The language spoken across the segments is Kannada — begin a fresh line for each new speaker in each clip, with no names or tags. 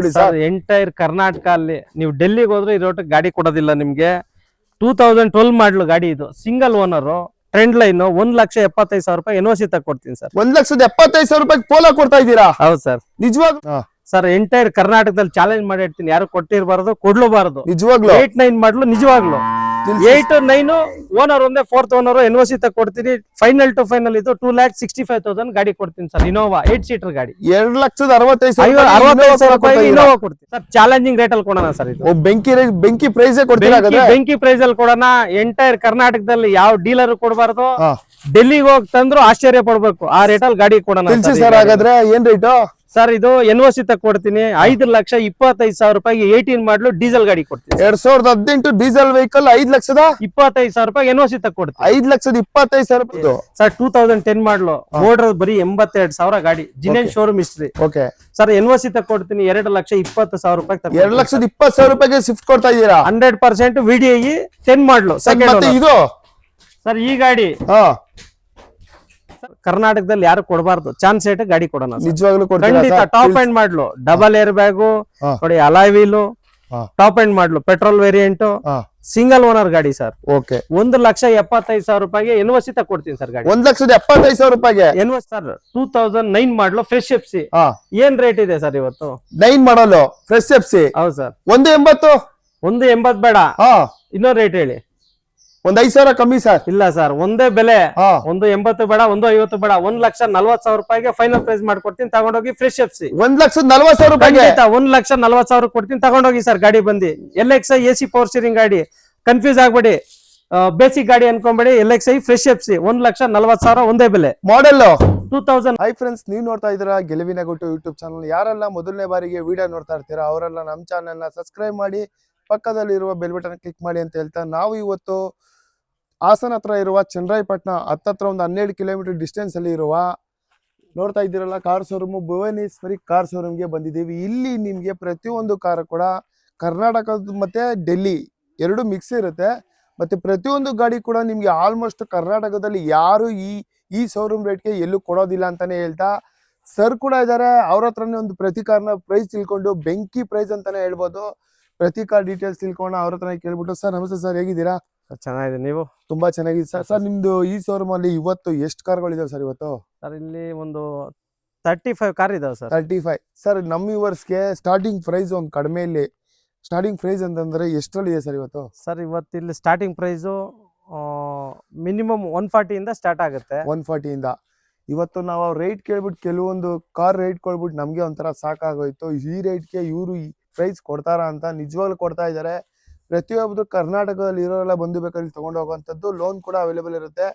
ಕೊಟ್ಬಿಡಿ ಸರ್
ಎಂಟೈರ್ ಕರ್ನಾಟಕ ಅಲ್ಲಿ ನೀವು ಡೆಲ್ಲಿಗೆ ಹೋದ್ರೆ ಈ ರೋಟ್ ಗಾಡಿ ಕೊಡೋದಿಲ್ಲ ನಿಮ್ಗೆ. ಟೂ ತೌಸಂಡ್ ಟ್ವೆಲ್ ಮಾಡ್ಲು ಗಾಡಿ ಇದು. ಸಿಂಗಲ್ ಓನರ್ ಟ್ರೆಂಡ್ ಲೈನ್ ಒಂದ್ ಲಕ್ಷ ಎಪ್ಪತ್ತೈದು ಸಾವಿರ ರೂಪಾಯಿ ಎನ್ ಸಿ ಕೊಡ್ತೀನಿ ಸರ್.
ಒಂದ್ ಲಕ್ಷದ ಎಪ್ಪತ್ತೈದು ಸಾವಿರ ರೂಪಾಯಿ ಪೋಲೋ ಕೊಡ್ತಾ ಇದ್ದೀರಾ?
ಹೌದು ಸರ್.
ನಿಜವಾಗ್ಲೂ
ಸರ್ ಎಂಟೈರ್ ಕರ್ನಾಟಕದಲ್ಲಿ ಚಾಲೆಂಜ್ ಮಾಡಿ ಇಡ್ತೀನಿ. ಯಾರು ಕೊಟ್ಟಿರಬಾರ್ದು ಕೊಡ್ಲೂಬಾರ್ದು.
ನಿಜವಾಗ್ಲೂ?
ಏಟ್ ನೈನ್ ಮಾಡ್ಲು ನಿಜವಾಗ್ಲು. ಏಟ್ ನೈನ್ ಓನರ್ ಒಂದೇ ಫೋರ್ತ್ ಓನರ್ ಎನ್ ಸಿ ಕೊಡ್ತೀನಿ ಫೈನಲ್ ಟು ಫೈನಲ್ ಇದು two lakh sixty five thousand ಗಾಡಿ ಕೊಡ್ತೀನಿ ಸರ್ ಇನೋವಾ ಏಟ್ ಸೀಟರ್ ಗಾಡಿ.
ಎರಡು ಲಕ್ಷದ ಅರವತ್ತೈದು ಸಾವಿರ
ಇನೋವಾ ಕೊಡ್ತೀನಿ. ಸರ್ ಚಾಲೆಂಜಿಂಗ್ ರೇಟ್ ಅಲ್ಲಿ ಕೊಡೋಣ ಸರ್ ಇದು.
ಓ ಬೆಂಕಿ ಬೆಂಕಿ ಪ್ರೈಸ್ ಕೊಡ್ತೀರಾ
ಬೆಂಕಿ ಪ್ರೈಸ್ ಅಲ್ಲಿ ಕೊಡೋಣ. ಎಂಟೈರ್ ಕರ್ನಾಟಕದಲ್ಲಿ ಯಾವ ಡೀಲರ್ ಕೊಡಬಾರ್ದು. ಡೆಲ್ಲಿಗೆ ಹೋಗಿ ತಂದ್ರು ಆಶ್ಚರ್ಯ ಪಡ್ಬೇಕು. ಆ ರೇಟ್ ಅಲ್ಲಿ ಗಾಡಿ ಕೊಡೋಣ
ತಿಳಿಸಿ ಸರ್ ಹಾಗಾದ್ರೆ ಏನ್ ರೇಟು
ಸರ್ ಇದು ಎನ್ ಸಿ ಕೊಡ್ತೀನಿ ಐದು ಲಕ್ಷ ಇಪ್ಪತ್ತೈದು ಸಾವಿರ ರೂಪಾಯಿಗೆ ಏಯ್ಟೀನ್ ಮಾಡ್ಲು ಡೀಸೆಲ್ ಗಾಡಿ ಕೊಡ್ತೀನಿ
ಎರಡ್ ಸಾವಿರದ ಹದಿನೆಂಟು ಡೀಸೆಲ್ ವೆಹಿಕಲ್ ಐದು ಲಕ್ಷದ?
ಇಪ್ಪತ್ತೈದು ಸಾವಿರ ರೂಪಾಯಿ ಎನ್ ಸಿ ಕೊಡ್ತೀನಿ
ಐದು ಲಕ್ಷದ ಇಪ್ಪತ್ತೈದು ಸಾವಿರ ರೂಪಾಯಿ
sir two thousand ten model. ಮೋಡ್ರ್ ಬರೀ ಎಂಬತ್ತೆರಡು ಸಾವಿರ ಗಾಡಿ. Genuine showroom history
okay
sir N C ಕೊಡ್ತೀನಿ ಎರಡು ಲಕ್ಷ ಇಪ್ಪತ್ತು ಸಾವಿರ ರೂಪಾಯಿ
ಎರಡು ಲಕ್ಷದ ಇಪ್ಪತ್ತು ಸಾವಿರ ರೂಪಾಯಿಗೆ ಶಿಫ್ಟ್ ಕೊಡ್ತಾ ಇದ್ದೀರಾ?
Hundred percent VDI ten model.
ಮತ್ತೆ ಇದು?
ಸರ್ ಈ ಗಾಡಿ
ಹಾ.
ಕರ್ನಾಟಕದಲ್ಲಿ ಯಾರು ಕೊಡಬಾರ್ದು. ಚಾನ್ಸ್ ಏಟ್ ಗಾಡಿ ಕೊಡೋಣ.
ನಿಜವಾಗ್ಲೂ
ಖಂಡಿತ top end model. Double air bag. ನೋಡಿ alloy wheel top end model. Petrol variant single owner ಗಾಡಿ ಸರ್.
ಓಕೆ.
ಒಂದು ಲಕ್ಷ ಎಪ್ಪತ್ತೈದು ಸಾವಿರ ರೂಪಾಯಿಗೆ ಎನ್ವಸಿ ಕೊಡ್ತೀನಿ ಸರ್ ಗಾಡಿ.
ಒಂದ್ ಲಕ್ಷದ ಎಪ್ಪತ್ತೈದು ಸಾವಿರ ರೂಪಾಯಿಗೆ?
ಎನ್ವಸ್ sir two thousand nine model fresh F C ಏನ್ ರೇಟ್ ಇದೆ ಸರ್ ಇವತ್ತು?
Nine model fresh F C
ಹೌದು ಸರ್.
ಒಂದು ಎಂಬತ್ತು?
ಒಂದು ಎಂಬತ್ ಬೇಡ.
ಇನ್ನೊಂದು
ಇನ್ನೂ ರೇಟ್ ಹೇಳಿ.
ಒಂದ್ ಐದ್ ಸಾವಿರ ಕಮ್ಮಿ ಸರ್.
ಇಲ್ಲ ಸರ್ ಒಂದೇ ಬೆಲೆ
ಹಾ.
ಒಂದು ಎಂಬತ್ತು ಬೇಡ ಒಂದು ಐವತ್ತು ಬೇಡ ಒಂದ್ ಲಕ್ಷ ನಲ್ವತ್ ಸಾವಿರ ರೂಪಾಯಿಗೆ ಫೈನಲ್ ಪ್ರೈಸ್ ಮಾಡ್ಕೊಡ್ತೀನಿ ತಗೊಂಡೋಗಿ ಫ್ರೆಶ್ ಎಫ್ಸಿ
ಒಂದ್ ಲಕ್ಷ ನಲ್ವತ್ ಸಾವಿರ ರೂಪಾಯಿಗೆ?
ಖಂಡಿತ ಒಂದ್ ಲಕ್ಷ ನಲ್ವತ್ ಸಾವಿರ ಕೊಡ್ತೀನಿ ತಗೊಂಡೋಗಿ ಸರ್ ಗಾಡಿ ಬಂದಿ. L X I A C power steering ಗಾಡಿ. ಕನ್ಫ್ಯೂಸ್ ಆಗ್ಬೇಡಿ. ಬೇಸಿಕ್ ಗಾಡಿ ಅನ್ಕೊಂಬೇಡಿ L X I fresh FC ಒಂದ್ ಲಕ್ಷ ನಲ್ವತ್ ಸಾವಿರ ಒಂದೇ ಬೆಲೆ.
Model
two thousand
hi friends ನೀವು ನೋಡ್ತಾ ಇದ್ದೀರಾ ಗೆಲುವಿನ ಗುಟ್ಟು ಯೂಟ್ಯೂಬ್ ಚಾನಲ್ ಯಾರೆಲ್ಲ ಮೊದಲನೇ ಬಾರಿಗೆ ವಿಡಿಯೋ ನೋಡ್ತಾ ಇರ್ತೀರಾ ಅವರೆಲ್ಲ ನಮ್ಮ ಚಾನಲ್ನ ಸಬ್ಸ್ಕ್ರೈಬ್ ಮಾಡಿ ಪಕ್ಕದಲ್ಲಿರುವ ಬೆಲ್ ಬಟನ್ ಕ್ಲಿಕ್ ಮಾಡಿ ಅಂತ ಹೇಳ್ತಾ ನಾವು ಇವತ್ತು ಹಾಸನ ಹತ್ರ ಇರುವ ಚನ್ನರಾಯಪಟ್ಟಣ ಹತ್ತತ್ರ ಒಂದು ಹನ್ನೆರಡು ಕಿಲೋಮೀಟರ್ ಡಿಸ್ಟೆನ್ಸ್ ಅಲ್ಲಿ ಇರುವ ನೋಡ್ತಾ ಇದ್ದೀರಲ್ಲ ಕಾರ್ ಶೋರೂಮ್ ಭುವನೇಶ್ವರಿ ಕಾರ್ ಶೋರೂಮ್ಗೆ ಬಂದಿದ್ದೀವಿ. ಇಲ್ಲಿ ನಿಮಗೆ ಪ್ರತಿಯೊಂದು ಕಾರ್ ಕೂಡ ಕರ್ನಾಟಕದ ಮತ್ತೆ ಡೆಲ್ಲಿ ಎರಡು ಮಿಕ್ಸ್ ಇರುತ್ತೆ. ಮತ್ತೆ ಪ್ರತಿಯೊಂದು ಗಾಡಿ ಕೂಡ ನಿಮಗೆ ಆಲ್ಮೋಸ್ಟ್ ಕರ್ನಾಟಕದಲ್ಲಿ ಯಾರು ಈ ಈ ಶೋರೂಮ್ ರೇಟ್ಗೆ ಎಲ್ಲೂ ಕೊಡೋದಿಲ್ಲ ಅಂತಾನೆ ಹೇಳ್ತಾ ಸರ್ ಕೂಡ ಇದ್ದಾರೆ. ಅವ್ರ ಹತ್ರನೇ ಒಂದು ಪ್ರತಿ ಕಾರ್ನ ಪ್ರೈಸ್ ತಿಳ್ಕೊಂಡು ಬೆಂಕಿ ಪ್ರೈಸ್ ಅಂತಾನೆ ಹೇಳ್ಬೋದು. ಪ್ರತಿ ಕಾರ್ ಡೀಟೇಲ್ಸ್ ತಿಳ್ಕೊಂಡು ಅವ್ರ ಹತ್ರ ಕೇಳ್ಬಿಟ್ಟು ಸರ್ ನಮಸ್ತೆ ಸರ್ ಹೇಗಿದ್ದೀರಾ?
ಚೆನ್ನಾಗಿದೆ. ನೀವು?
ತುಂಬಾ ಚೆನ್ನಾಗಿದೆ. ಸರ್ ಸರ್ ನಿಮ್ದು ಈ ಶೋರೂಮ್ ಅಲ್ಲಿ ಇವತ್ತು ಎಷ್ಟು ಕಾರ್ಗಳಿದಾವೆ ಸರ್ ಇವತ್ತು?
ಸರ್ ಇಲ್ಲಿ ಒಂದು ತರ್ಟಿ ಫೈವ್ ಕಾರ್ ಇದಾವೆ ಸರ್.
ತರ್ಟಿ ಫೈವ್ ಸರ್ ನಮ್ಮ ವ್ಯೂವರ್ಸ್ಗೆ ಸ್ಟಾರ್ಟಿಂಗ್ ಪ್ರೈಸ್ ಒಂದು ಕಡಿಮೆ ಇಲ್ಲಿ. ಸ್ಟಾರ್ಟಿಂಗ್ ಪ್ರೈಸ್ ಅಂತಂದ್ರೆ ಎಷ್ಟರಲ್ಲಿದೆ ಸರ್ ಇವತ್ತು?
ಸರ್ ಇವತ್ತು ಇಲ್ಲಿ ಸ್ಟಾರ್ಟಿಂಗ್ ಪ್ರೈಸು ಮಿನಿಮಮ್ ಒನ್ ಫಾರ್ಟಿಯಿಂದ ಸ್ಟಾರ್ಟ್ ಆಗುತ್ತೆ.
ಒನ್ ಫಾರ್ಟಿಯಿಂದ ಇವತ್ತು ನಾವು ರೇಟ್ ಕೇಳ್ಬಿಟ್ಟು ಕೆಲವೊಂದು ಕಾರ್ ರೇಟ್ ಕೊಳ್ಬಿಟ್ಟು ನಮಗೆ ಒಂಥರ ಸಾಕಾಗೋಯ್ತು. ಈ ರೇಟ್ಗೆ ಇವರು ಪ್ರೈಸ್ ಕೊಡ್ತಾರ ಅಂತ ನಿಜವಾಗ್ಲೂ ಕೊಡ್ತಾ ಇದ್ದಾರೆ. ಪ್ರತಿಯೊಬ್ಬರು ಕರ್ನಾಟಕದಲ್ಲಿ ಇರೋರೆಲ್ಲ ಬಂದು ಬೇಕಾದ್ರೆ ತಗೊಂಡು ಹೋಗುವಂಥದ್ದು ಲೋನ್ ಕೂಡ ಅವೈಲೇಬಲ್ ಇರುತ್ತೆ.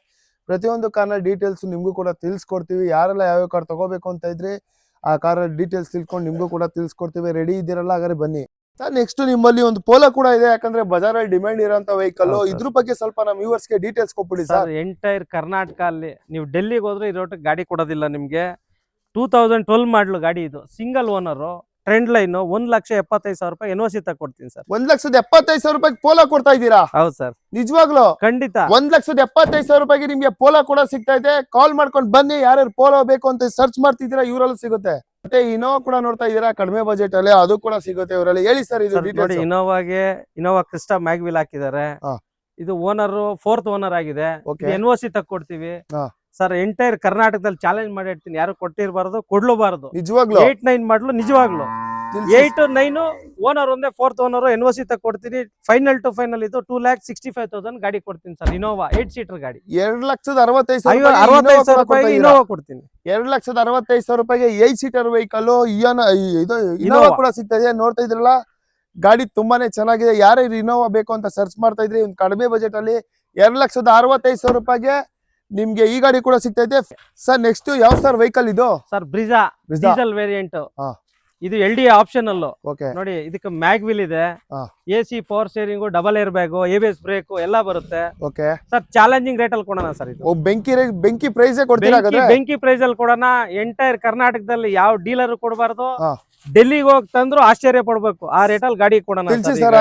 ಪ್ರತಿಯೊಂದು ಕಾರ್ನ ಡೀಟೇಲ್ಸ್ ನಿಮಗೂ ಕೂಡ ತಿಳಿಸ್ಕೊಡ್ತೀವಿ. ಯಾರೆಲ್ಲ ಯಾವ್ಯಾವ ಕಾರ್ ತಗೋಬೇಕು ಅಂತ ಇದ್ರಿ ಆ ಕಾರ್ ಡೀಟೇಲ್ಸ್ ತಿಳ್ಕೊಂಡು ನಿಮಗೂ ಕೂಡ ತಿಳಿಸ್ಕೊಡ್ತೀವಿ. ರೆಡಿ ಇದ್ದೀರಲ್ಲ ಹಾಗಾದ್ರೆ ಬನ್ನಿ. ಸರ್ ನೆಕ್ಸ್ಟ್ ನಿಮ್ಮಲ್ಲಿ ಒಂದು ಪೋಲೋ ಕೂಡ ಇದೆ. ಯಾಕಂದ್ರೆ ಬಜಾರಲ್ಲಿ ಡಿಮ್ಯಾಂಡ್ ಇರೋಂಥ ವೆಹಿಕಲ್ ಇದ್ರ ಬಗ್ಗೆ ಸ್ವಲ್ಪ ನಮ್ಮ ವ್ಯೂವರ್ಸ್ಗೆ ಡೀಟೇಲ್ಸ್ ಕೊಟ್ಬಿಡಿ ಸರ್.
ಎಂಟೈರ್ ಕರ್ನಾಟಕ ಅಲ್ಲಿ ನೀವು ಡೆಲ್ಲಿಗೆ ಹೋದ್ರೆ ಈ ರೋಟ್ ಗಾಡಿ ಕೊಡೋದಿಲ್ಲ ನಿಮ್ಗೆ. ಟೂ ತೌಸಂಡ್ ಟ್ವೆಲ್ ಮಾಡಲು ಗಾಡಿ ಇದು. ಸಿಂಗಲ್ ಓನರ್ ಟ್ರೆಂಡ್ ಲೈನ್ ಒಂದ್ ಲಕ್ಷ ಎಪ್ಪತ್ತೈದು ಸಾವಿರ ರೂಪಾಯಿ ಎನ್ ಸಿ ಕೊಡ್ತೀನಿ ಸರ್
ಒಂದ್ ಲಕ್ಷದ ಎಪ್ಪತ್ತೈದು ಸಾವಿರ ರೂಪಾಯಿ ಪೋಲೋ ಕೊಡ್ತಾ ಇದ್ದೀರಾ?
ಹೌದು ಸರ್
ನಿಜವಾಗ್ಲು?
ಖಂಡಿತ.
ಒಂದ್ ಲಕ್ಷದ ಎಪ್ಪತ್ತೈದು ಸಾವಿರ ರೂಪಾಯಿಗೆ ನಿಮ್ಗೆ ಪೋಲೋ ಕೂಡ ಸಿಗ್ತಾ ಇದೆ. ಕಾಲ್ ಮಾಡ್ಕೊಂಡು ಬನ್ನಿ ಯಾರ್ಯಾರು ಪೋಲೋ ಬೇಕು ಅಂತ ಸರ್ಚ್ ಮಾಡ್ತಿದ್ದೀರಾ ಇವರಲ್ಲಿ ಸಿಗುತ್ತೆ. ಮತ್ತೆ ಇನೋವಾ ಕೂಡ ನೋಡ್ತಾ ಇದೀರಾ ಕಡಿಮೆ ಬಜೆಟ್ ಅಲ್ಲಿ ಅದು ಕೂಡ ಸಿಗುತ್ತೆ ಇವರಲ್ಲಿ. ಹೇಳಿ ಸರ್ ಇದು
ನೋಡಿ ಇನೋವಾಗೆ ಇನೋವಾ ಕ್ರಿಸ್ಟಾ ಮ್ಯಾಗ್ವಿಲ್ ಹಾಕಿದ್ದಾರೆ.
ಹಾ.
ಇದು ಓನರ್ ಫೋರ್ತ್ ಓನರ್ ಆಗಿದೆ.
ಓಕೆ
ಎನ್ ಸಿ ತಕ್ಕೊಡ್ತೀವಿ
ಹಾ.
ಸರ್ ಎಂಟೈರ್ ಕರ್ನಾಟಕದಲ್ಲಿ ಚಾಲೆಂಜ್ ಮಾಡಿ ಇಡ್ತೀನಿ ಯಾರು ಕೊಟ್ಟಿರಬಾರ್ದು ಕೊಡ್ಲೂಬಾರ್ದು.
ನಿಜವಾಗ್ಲು?
ಏಟ್ ನೈನ್ ಮಾಡ್ಲು ನಿಜವಾಗ್ಲು. ಏಟ್ ನೈನ್ ಓನರ್ ಒಂದೇ ಫೋರ್ತ್ ಓನರ್ ಎನ್ ಸಿ ಕೊಡ್ತೀನಿ. ಫೈನಲ್ ಟು ಫೈನಲ್ ಇದು two lakh sixty five thousand ಗಾಡಿ ಕೊಡ್ತೀನಿ ಸರ್ ಇನೋವಾ ಏಟ್ ಸೀಟರ್ ಗಾಡಿ.
ಎರಡ್ ಲಕ್ಷದ ಅರವತ್ತೈದು ಸಾವಿರ
ರೂಪಾಯಿ. ಇನೋವಾ ಕೊಡ್ತೀನಿ.
ಎರಡ್ ಲಕ್ಷದ ಅರವತ್ತೈದು ಸಾವಿರ ರೂಪಾಯಿಗೆ ಏಟ್ ಸೀಟರ್ ವೆಹಿಕಲ್ ಇದು ಇನೋವಾ ಕೂಡ ಸಿಗ್ತದೆ ನೋಡ್ತಾ ಇದ್ರಲ್ಲ ಗಾಡಿ ತುಂಬಾನೇ ಚೆನ್ನಾಗಿದೆ. ಯಾರು ಇನೋವಾ ಬೇಕು ಅಂತ ಸರ್ಚ್ ಮಾಡ್ತಾ ಇದ್ರಿ ಒಂದು ಕಡಿಮೆ ಬಜೆಟ್ ಅಲ್ಲಿ ಎರಡ್ ಲಕ್ಷದ ಅರವತ್ತೈದು ಸಾವಿರ ರೂಪಾಯಿಗೆ ನಿಮ್ಗೆ ಈ ಗಾಡಿ ಕೂಡ ಸಿಗ್ತೈತೆ ಇದೆ. ಸರ್ ನೆಕ್ಸ್ಟ್ ಯಾವ ಸರ್ ವೆಹಿಕಲ್ ಇದು?
Sir Brezza diesel variant. ಇದು ಎಲ್ ಡಿ ಆಪ್ಷನ್ ಅಲ್ಲೂ.
ಓಕೆ
ನೋಡಿ ಇದಕ್ಕೆ ಮ್ಯಾಗ್ವಿಲ್ ಇದೆ.
ಹಾ.
A C power steering double air bag A B S brake ಎಲ್ಲ ಬರುತ್ತೆ.
ಓಕೆ
ಸರ್ ಚಾಲೆಂಜಿಂಗ್ ರೇಟ್ ಅಲ್ಲಿ ಕೊಡೋಣ ಸರ್ ಇದು.
ಬೆಂಕಿ ಬೆಂಕಿ ಪ್ರೈಸ್ ಕೊಡ್ತೀರಾ
ಬೆಂಕಿ ಪ್ರೈಸ್ ಅಲ್ಲಿ ಕೊಡೋಣ. ಎಂಟೈರ್ ಕರ್ನಾಟಕದಲ್ಲಿ ಯಾವ ಡೀಲರ್ ಕೊಡಬಾರ್ದು? ಡೆಲ್ಲಿಗೆ ಹೋಗಿ ತಂದ್ರು ಆಶ್ಚರ್ಯ ಪಡ್ಬೇಕು. ಆ ರೇಟ್ ಅಲ್ಲಿ ಗಾಡಿ ಕೊಡೋಣ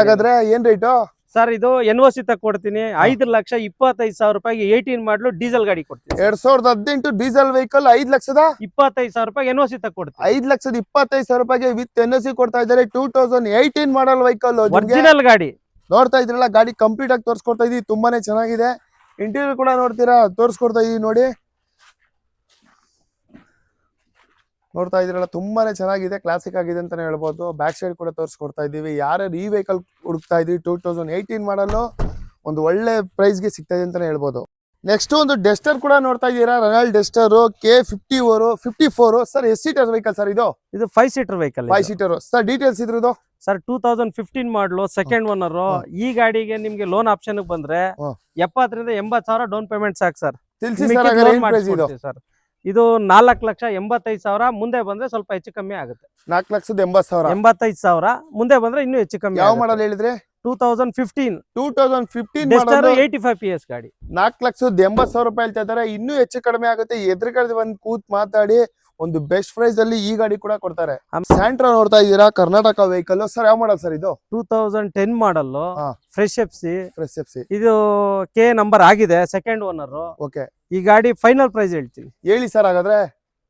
ಹಾಗಾದ್ರೆ ಏನ್ ರೇಟು
ಸರ್ ಇದು ಎನ್ ಓ ಸಿ ಕೊಡ್ತೀನಿ ಐದು ಲಕ್ಷ ಇಪ್ಪತ್ತೈದು ಸಾವಿರ ರೂಪಾಯಿಗೆ ಏಯ್ಟೀನ್ ಮಾಡಲು ಡೀಸೆಲ್ ಗಾಡಿ ಕೊಡ್ತೀನಿ.
ಎರಡ್ ಸಾವಿರದ ಹದಿನೆಂಟು ಡೀಸೆಲ್ ವೆಹಿಕಲ್ ಐದ್ ಲಕ್ಷದ?
ಇಪ್ಪತ್ತೈದು ಸಾವಿರ ರೂಪಾಯಿ ಎನ್ ಓ ಸಿ ಕೊಡ್ತೀನಿ.
ಐದ್ ಲಕ್ಷದ ಇಪ್ಪತ್ತೈದು ಸಾವಿರ ರೂಪಾಯಿಗೆ ವಿತ್ ಎನ್ ಓ ಸಿ ಕೊಡ್ತಾ ಇದ್ದಾರೆ. Two thousand eighteen model vehicle
original ಗಾಡಿ.
ನೋಡ್ತಾ ಇದ್ರಲ್ಲ ಗಾಡಿ ಕಂಪ್ಲೀಟ್ ಆಗಿ ತೋರಿಸ್ಕೊಡ್ತಾ ಇದೀವಿ. ತುಂಬಾನೇ ಚೆನ್ನಾಗಿದೆ. ಇಂಟೀರಿಯರ್ ಕೂಡ ನೋಡ್ತೀರಾ? ತೋರಿಸ್ಕೊಡ್ತಾ ಇದೀವಿ ನೋಡಿ. ನೋಡ್ತಾ ಇದ್ರಲ್ಲ ತುಂಬಾನೇ ಚೆನ್ನಾಗಿದೆ ಕ್ಲಾಸಿಕ್ ಆಗಿದೆ ಅಂತಾನೆ ಹೇಳ್ಬೋದು. ಬ್ಯಾಕ್ ಸೈಡ್ ಕೂಡ ತೋರಿಸ್ಕೊಡ್ತಾ ಇದ್ದೀವಿ. ಯಾರ್ಯಾರು ಈ ವೆಹಿಕಲ್ ಹುಡುಕ್ತಾ ಇದೀವಿ ಟೂ ತೌಸಂಡ್ ಏಯ್ಟೀನ್ ಮಾಡಲು ಒಂದು ಒಳ್ಳೆ ಪ್ರೈಸ್ಗೆ ಸಿಗ್ತಾ ಇದೆ ಅಂತಾನೆ ಹೇಳ್ಬೋದು. ನೆಕ್ಸ್ಟ್ ಒಂದು ಡೆಸ್ಟರ್ ಕೂಡ ನೋಡ್ತಾ ಇದ್ದೀರಾ? Renault Duster K fifty or fifty four sir S seater vehicle sir ಇದು
ಇದು. Five seater vehicle
five seater sir details ಇದ್ರದ್ದು
sir two thousand fifteen model second owner ಈ ಗಾಡಿಗೆ ನಿಮ್ಗೆ ಲೋನ್ ಆಪ್ಷನ್ ಬಂದ್ರೆ. ಎಪ್ಪತ್ತರಿಂದ ಎಂಬತ್ ಸಾವಿರ ಡೌನ್ ಪೇಮೆಂಟ್ ಸಾಕು ಸರ್
ತಿಳಿಸಿ ಸರ್ ಇದು
ನಾಲ್ಕು ಲಕ್ಷ ಎಂಬತ್ತೈದು ಸಾವಿರ ಮುಂದೆ ಬಂದ್ರೆ ಸ್ವಲ್ಪ ಹೆಚ್ಚು ಕಮ್ಮಿ ಆಗುತ್ತೆ.
ನಾಲ್ಕು ಲಕ್ಷದ ಎಂಬತ್ತು ಸಾವಿರ?
ಎಂಬತ್ತೈದು ಸಾವಿರ ಮುಂದೆ ಬಂದ್ರೆ ಇನ್ನೂ ಹೆಚ್ಚು ಕಮ್ಮಿ
ಯಾವ ಮಾಡಲ್ ಹೇಳಿದ್ರೆ?
Two thousand fifteen
two thousand fifteen
eighty five P S ಗಾಡಿ.
ನಾಲ್ಕು ಲಕ್ಷದ ಎಂಬತ್ ಸಾವಿರ ರೂಪಾಯಿ ಹೇಳ್ತಾ ಇದಾರೆ ಇನ್ನೂ ಹೆಚ್ಚು ಕಡಿಮೆ ಆಗುತ್ತೆ. ಎದುರುಗಡೆ ಬಂದು ಕೂತ್ ಮಾತಾಡಿ ಒಂದು ಬೆಸ್ಟ್ ಪ್ರೈಸ್ ಅಲ್ಲಿ ಈ ಗಾಡಿ ಕೂಡ ಕೊಡ್ತಾರೆ. ಸ್ಯಾಂಟ್ರಾ ನೋಡ್ತಾ ಇದ್ದೀರಾ? ಕರ್ನಾಟಕ ವೆಹಿಕಲ್ ಸರ್ ಯಾವ ಮಾಡಲ್ ಸರ್ ಇದು?
Two thousand ten model fresh F C
fresh F C
ಇದು ಕೆ ನಂಬರ್ ಆಗಿದೆ ಸೆಕೆಂಡ್ ಓನರ್
ಓಕೆ
ಈ ಗಾಡಿ ಫೈನಲ್ ಪ್ರೈಸ್ ಹೇಳ್ತೀನಿ.
ಹೇಳಿ ಸರ್ ಹಾಗಾದ್ರೆ.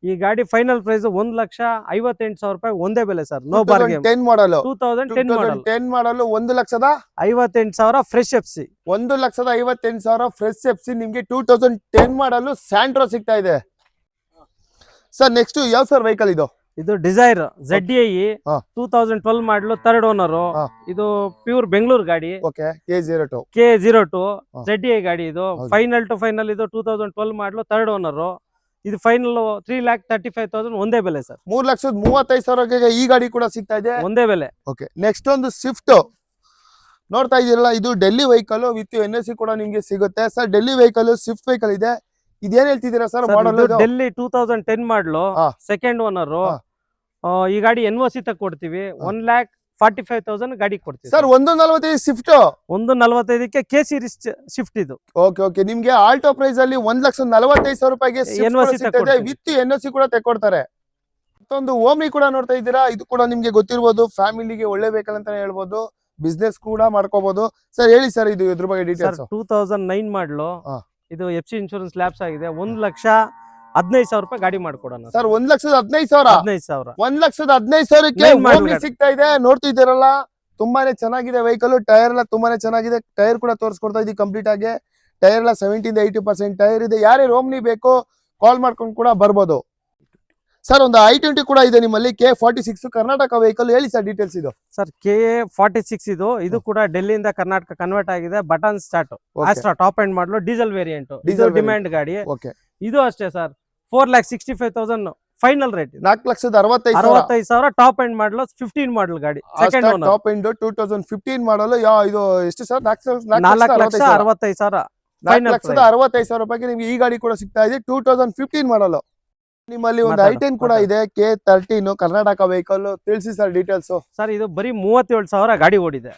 ಈ ಗಾಡಿ ಫೈನಲ್ ಪ್ರೈಸ್ ಒಂದ್ ಲಕ್ಷ ಐವತ್ತೆಂಟು ಸಾವಿರ ರೂಪಾಯಿ ಒಂದೇ ಬೆಲೆ sir no bargain
ten model
two thousand ten model
ten model ಒಂದು ಲಕ್ಷದ?
ಐವತ್ತೆಂಟು ಸಾವಿರ ಫ್ರೆಶ್ ಎಫ್ಸಿ
ಒಂದು ಲಕ್ಷದ ಐವತ್ತೆಂಟು ಸಾವಿರ ಫ್ರೆಶ್ ಎಫ್ ಸಿ ನಿಮ್ಗೆ two thousand ten model Santro ಸಿಗ್ತಾ ಇದೆ. ಸರ್ ನೆಕ್ಸ್ಟ್ ಯಾವ ಸರ್ ವೆಹಿಕಲ್ ಇದು?
ಇದು Dzire Z I. Two thousand twelve model third owner ಇದು ಪ್ಯೂರ್ ಬೆಂಗಳೂರು ಗಾಡಿ.
Okay K zero two
K zero two
ಹಾ.
ಜೆಡ್ ಐ ಗಾಡಿ ಇದು. ಫೈನಲ್ ಟು ಫೈನಲ್ ಇದು two thousand twelve model third owner ಇದು final three lakh thirty five thousand ಒಂದೇ ಬೆಲೆ ಸರ್
ಮೂರ್ ಲಕ್ಷದ ಮೂವತ್ತೈದು ಸಾವಿರ ಈ ಗಾಡಿ ಕೂಡ ಸಿಗ್ತಾ ಇದೆ?
ಒಂದೇ ಬೆಲೆ.
ಓಕೆ ನೆಕ್ಸ್ಟ್ ಒಂದು ಸ್ವಿಫ್ಟ್ ನೋಡ್ತಾ ಇದೀರಲ್ಲ ಇದು Delhi vehicle with N S C ಕೂಡ ನಿಮ್ಗೆ ಸಿಗುತ್ತೆ. Sir Delhi vehicle Swift vehicle ಇದೆ. ಇದೇನ್ ಹೇಳ್ತಿದ್ದೀರಾ sir? Model
Delhi two thousand ten model. Second owner. ಈ ಗಾಡಿ ಎನ್ ಓ ಸಿ ಕೊಡ್ತೀವಿ. One lakh forty five thousand ಗಾಡಿ ಕೊಡ್ತೀವಿ
ಸರ್ ಒಂದು ನಲವತ್ತೈದು ಶಿಫ್ಟ್
ಒಂದು ನಲವತ್ತೈದಕ್ಕೆ ಕೆ ಸಿರೀಸ್ ಶಿಫ್ಟ್ ಇದು.
Okay okay. ನಿಮ್ಗೆ ಆಲ್ಟೋ ಪ್ರೈಸ್ ಅಲ್ಲಿ ಒಂದ್ ಲಕ್ಷ ನಲವತ್ತೈದು ಸಾವಿರ ರೂಪಾಯಿಗೆ. ವಿತ್ ಎನ್ ಓ ಸಿ ಕೂಡ ತೆಕ್ಕೊಡ್ತಾರೆ ಮತ್ತೊಂದು ಓಮಿ ಕೂಡ ನೋಡ್ತಾ ಇದ್ದೀರಾ? ಇದು ಕೂಡ ನಿಮ್ಗೆ ಗೊತ್ತಿರ್ಬೋದು. ಫ್ಯಾಮಿಲಿಗೆ ಒಳ್ಳೆ ವೆಹಿಕಲ್ ಅಂತಾನೆ ಹೇಳ್ಬೋದು. ಬಿಸ್ನೆಸ್ ಕೂಡ ಮಾಡ್ಕೋಬಹುದು ಸರ್ ಹೇಳಿ ಸರ್ ಇದು ಇದ್ರ ಬಗ್ಗೆ ಡೀಟೇಲ್ಸ್
ಟೂ ತೌಸಂಡ್ ನೈನ್ ಮಾಡಲು. ಇದು ಎಫ್ ಸಿ ಇನ್ಶೂರೆನ್ಸ್ ಲ್ಯಾಬ್ಸ್ ಆಗಿದೆ. ಒಂದ್ ಲಕ್ಷ ಹದಿನೈದು ಸಾವಿರ ರೂಪಾಯಿ ಗಾಡಿ ಮಾಡ್ಕೊಡೋಣ
ಸರ್ ಒಂದ್ ಲಕ್ಷದ ಹದಿನೈದು ಸಾವಿರ?
ಹದಿನೈದು ಸಾವಿರ.
ಒಂದ್ ಲಕ್ಷದ ಹದಿನೈದು ಸಾವಿರಕ್ಕೆ ಸಿಗ್ತಾ ಇದೆ. ನೋಡ್ತಿದ್ದೀರಲ್ಲ ತುಂಬಾನೇ ಚೆನ್ನಾಗಿದೆ ವೆಹಿಕಲ್ ಟೈರ್ ಎಲ್ಲ ತುಂಬಾನೇ ಚೆನ್ನಾಗಿದೆ. ಟೈರ್ ಕೂಡ ತೋರಿಸ್ಕೊಡ್ತಾ ಇದೀವಿ ಕಂಪ್ಲೀಟ್ ಆಗಿ. ಟೈರ್ ಎಲ್ಲ ಸೆವೆಂಟಿಂದ ಏಯ್ಟಿ ಪರ್ಸೆಂಟ್ ಟೈರ್ ಇದೆ. ಯಾರೇ ಓಮ್ನಿ ಬೇಕು ಕಾಲ್ ಮಾಡ್ಕೊಂಡು ಕೂಡ ಬರ್ಬೋದು. ಸರ್ ಒಂದು ಐ ಟ್ವೆಂಟಿ ಕೂಡ ಇದೆ ನಿಮ್ಮಲ್ಲಿ. K forty six Karnataka vehicle ಹೇಳಿ ಸರ್ ಡೀಟೇಲ್ಸ್ ಇದು.
ಸರ್ ಕೆ ಫಾರ್ಟಿ ಸಿಕ್ಸ್ ಇದು. ಇದು ಕೂಡ ಡೆಲ್ಲಿಯಿಂದ ಕರ್ನಾಟಕ ಕನ್ವರ್ಟ್ ಆಗಿದೆ. Button start Asta top end model diesel variant
diesel
demand ಗಾಡಿ.
ಓಕೆ
ಇದು ಅಷ್ಟೇ sir four lakh sixty five thousand final rate
ನಾಲ್ಕು ಲಕ್ಷದ ಅರವತ್ತೈದು ಸಾವಿರ.
ಅರವತ್ತೈದು ಸಾವಿರ top end model fifteen model ಗಾಡಿ. Second
top end two thousand fifteen model ಯಾ ಇದು ಎಷ್ಟು ಸರ್
ನಾಲ್ಕು ಲಕ್ಷ ಅರವತ್ತೈದು ಸಾವಿರ.
ನಾಲ್ಕು ಲಕ್ಷದ ಅರವತ್ತೈದು ಸಾವಿರ ರೂಪಾಯಿಗೆ ನಿಮ್ಗೆ ಈ ಗಾಡಿ ಕೂಡ ಸಿಗ್ತಾ ಇದೆ. ಟೂ ತೌಸಂಡ್ ಫಿಫ್ಟೀನ್ ಮಾಡಲು ನಿಮ್ಮಲ್ಲಿ ಒಂದು ಐ ಟೆನ್ ಕೂಡ ಇದೆ ಕೆ ತರ್ಟೀನ್ ಕರ್ನಾಟಕ ವೆಹಿಕಲ್ ತಿಳಿಸಿ ಸರ್ ಡೀಟೇಲ್ಸ್
ಸರ್ ಇದು ಬರೀ ಮೂವತ್ತೇಳು ಸಾವಿರ ಗಾಡಿ ಓಡಿದೆ.